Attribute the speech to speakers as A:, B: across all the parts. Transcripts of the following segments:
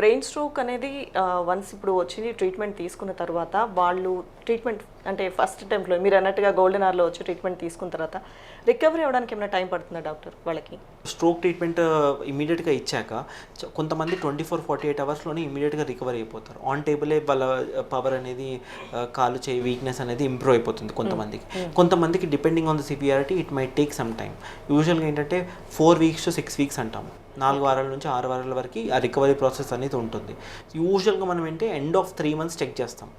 A: Brain stroke అనేది once ఇప్పుడు వచ్చి ట్రీట్మెంట్ తీసుకున్న తర్వాత వాళ్ళు ట్రీట్మెంట్ అంటే ఫస్ట్ అటెంప్ట్లో మీరు అన్నట్టుగా గోల్డెన్ ఆర్లో వచ్చి ట్రీట్మెంట్ తీసుకున్న తర్వాత రికవరీ అవ్వడానికి ఏమైనా టైం పడుతుందా డాక్టర్ వాళ్ళకి?
B: స్ట్రోక్ ట్రీట్మెంట్ ఇమీడియట్గా ఇచ్చాక కొంతమంది ట్వంటీ ఫోర్ ఫార్టీ ఎయిట్ అవర్స్లోనే ఇమీడియట్గా రికవర్ అయిపోతారు. ఆన్ టేబులే వాళ్ళ పవర్ అనేది కాలు చేయి వీక్నెస్ అనేది ఇంప్రూవ్ అయిపోతుంది కొంతమందికి. కొంతమందికి depending on the severity it may take some time యూజువల్గా ఏంటంటే four weeks to six weeks అంటాము. నాలుగు వారాల నుంచి ఆరు వారాల వరకు ఆ రికవరీ ప్రాసెస్ అనేది ఉంటుంది. యూజువల్గా మనం ఏంటంటే end of three months check చేస్తాం.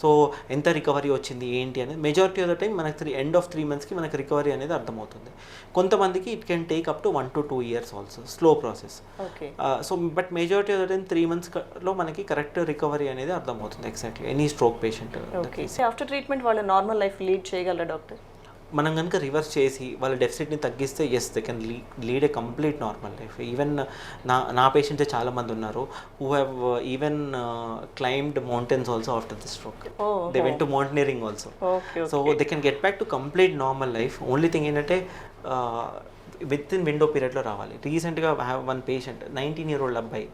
B: సో ఎంత రికవరీ వచ్చింది ఏంటి అనేది మెజారిటీ ఆఫ్ ద టైం మనకి త్రీ ఎండ్ ఆఫ్ త్రీ మంత్స్కి మనకి రికవరీ అనేది అర్థమవుతుంది. కొంతమందికి it can take up to one to two years also slow process so but majority of the time three మంత్స్లో మనకి కరెక్ట్ రికవరీ అనేది అర్థమవుతుంది exactly any stroke patient
A: okay after treatment వాళ్ళు నార్మల్ లైఫ్ లీడ్ చేయగలరా doctor
B: మనం కనుక reverse చేసి వాళ్ళ డెఫిసిట్ని తగ్గిస్తే yes they can lead a complete normal life even నా నా పేషెంట్స్ చాలా మంది ఉన్నారు who have even climbed mountains also after the stroke they went to mountaineering also so they can get back to complete normal life only thing ఏంటంటే within window పీరియడ్లో రావాలి. రీసెంట్గా have one patient nineteen year old అబ్బాయి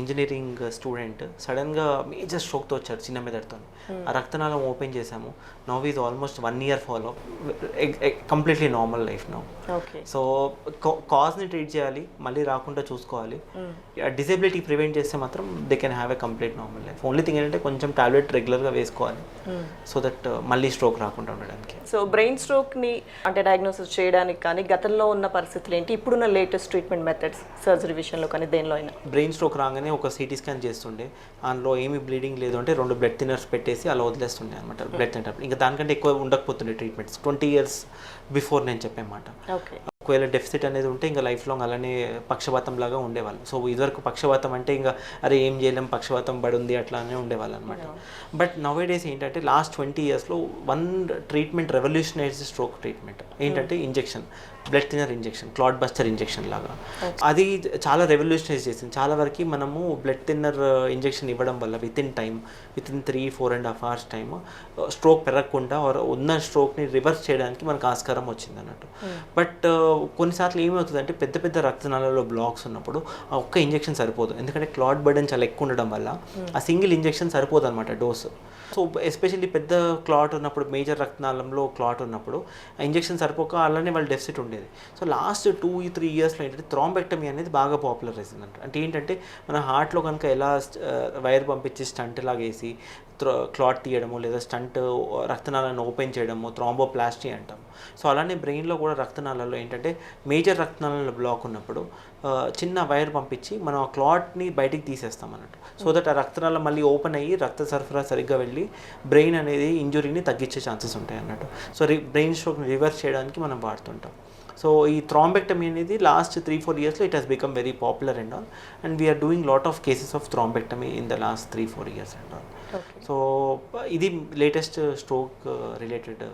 B: engineering student సడన్గా major స్ట్రోక్తో వచ్చారు చిన్న మెదడుతో. ఆ రక్తనాళం ఓపెన్ చేసాము now is almost one year follow completely normal life now so కాజ్ని treat చేయాలి మళ్ళీ రాకుండా చూసుకోవాలి. డిసేబిలిటీ ప్రివెంట్ చేస్తే మాత్రం they can have a complete normal life only thing ఏంటంటే కొంచెం టాబ్లెట్ రెగ్యులర్గా వేసుకోవాలి. సో దట్ మళ్ళీ స్ట్రోక్ రాకుండా ఉండడానికి.
A: సో బ్రెయిన్ స్ట్రోక్ని అంటే డయాగ్నోసిస్ చేయడానికి కానీ గతంలో ఉన్న పరిస్థితులు ఏంటి? ఇప్పుడున్న లేటెస్ట్ ట్రీట్మెంట్ మెథడ్స్ సర్జరీ విషయంలో కానీ దేనిలో అయినా.
B: బ్రెయిన్ స్ట్రోక్ రాగానే ఒక సిటీ స్కాన్ చేస్తుండే. అందులో ఏమి బ్లీడింగ్ లేదు అంటే రెండు బ్లడ్ థిన్నర్స్ పెట్టేసి అలా వదిలేస్తుండే అనమాట బ్లడ్ థిన్నర్ ఇంకా దానికంటే ఎక్కువ ఉండకపోతుండే ట్రీట్మెంట్స్ ట్వంటీ ఇయర్స్ బిఫోర్ నేను చెప్పేమాట
A: ఓకే
B: ఒకవేళ డెఫిసిట్ అనేది ఉంటే ఇంకా లైఫ్ లాంగ్ అలానే పక్షపాతం లాగా ఉండేవాళ్ళు. సో ఇదివరకు పక్షపాతం అంటే ఇంకా అరే ఏం చేయలేం పక్షపాతం పడి ఉంది అట్లానే ఉండేవాళ్ళు అనమాట బట్ నవ్ డేస్ ఏంటంటే లాస్ట్ ట్వంటీ ఇయర్స్లో one treatment revolutionize stroke treatment ఏంటంటే injection blood thinner injection clot buster injection లాగా. అది చాలా రెవల్యూషనైజ్ చేసింది. చాలా వరకు మనము బ్లడ్ థిన్నర్ ఇంజెక్షన్ ఇవ్వడం వల్ల within time within three four and half hours time stroke పెరగకుండా ఉన్న స్ట్రోక్ని రివర్స్ చేయడానికి మనకు ఆస్కారం వచ్చింది అన్నట్టు. బట్ కొన్నిసార్లు ఏమవుతుందంటే పెద్ద పెద్ద రక్తనాళాలలో బ్లాక్స్ ఉన్నప్పుడు ఆ ఒక్క ఇంజెక్షన్ సరిపోదు. ఎందుకంటే క్లాట్ బర్డన్ చాలా ఎక్కువ ఉండడం వల్ల ఆ సింగిల్ ఇంజెక్షన్ సరిపోదు అనమాట డోస్ సో ఎస్పెషల్లీ పెద్ద క్లాట్ ఉన్నప్పుడు మేజర్ రక్తనాళంలో క్లాట్ ఉన్నప్పుడు ఆ ఇంజెక్షన్ సరిపోక అలానే వాళ్ళ డెఫిసిట్ ఉండేది సో లాస్ట్ టూ త్రీ ఇయర్స్లో ఏంటంటే థ్రాంబెక్టమీ అనేది బాగా పాపులర్ అయింది అంటే ఏంటంటే మన హార్ట్లో కనుక ఎలా uh, వైర్ పంపించి స్టంట్ లాగా వేసి క్లాట్ తీయడము లేదా స్టంట్ రక్తనాళాలను ఓపెన్ చేయడము థ్రాంబోప్లాస్టీ అంటాం. సో అలానే బ్రెయిన్లో కూడా రక్తనాళాల్లో ఏంటంటే మేజర్ రక్తనాళాల బ్లాక్ ఉన్నప్పుడు చిన్న వైర్ పంపించి మనం ఆ క్లాట్ని బయటికి తీసేస్తాం అన్నట్టు. సో దట్ ఆ రక్తనాళం మళ్ళీ ఓపెన్ అయ్యి రక్త సరఫరా సరిగ్గా వెళ్ళి బ్రెయిన్ అనేది ఇంజురీని తగ్గించే ఛాన్సెస్ ఉంటాయి అన్నట్టు. సో బ్రెయిన్ స్ట్రోక్ని రివర్స్ చేయడానికి మనం వాడుతుంటాం. సో ఈ థ్రాంబెక్టమీ అనేది లాస్ట్ త్రీ ఫోర్ ఇయర్స్లో it has become very popular and all. And we are doing lot of cases of thrombectomy in the last three four years and all. So ఇది latest stroke related